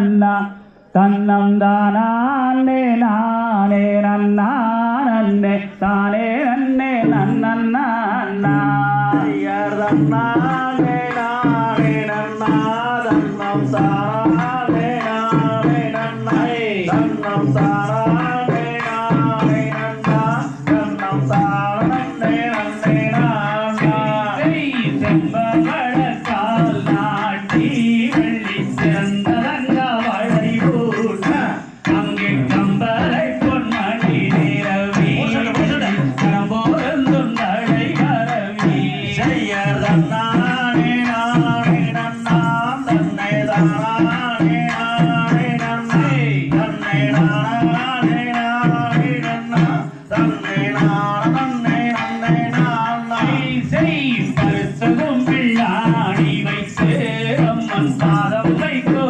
நன்னா தன்னம் தானே நானே நன்னா நன்னே தானே நன்னே நன்னா. நாயர் தன்னானே நன்னா தன்னம் தானே. பாதம் வைக்கும்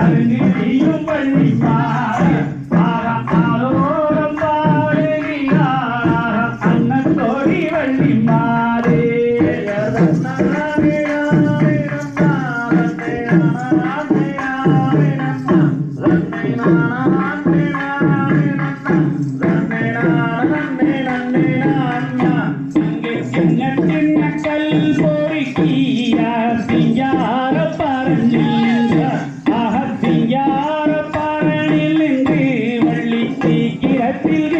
அருகிலேயும் பள்ளி பார அகத்தியார பரணிலிருந்து வள்ளி தீக்கிரத்தில்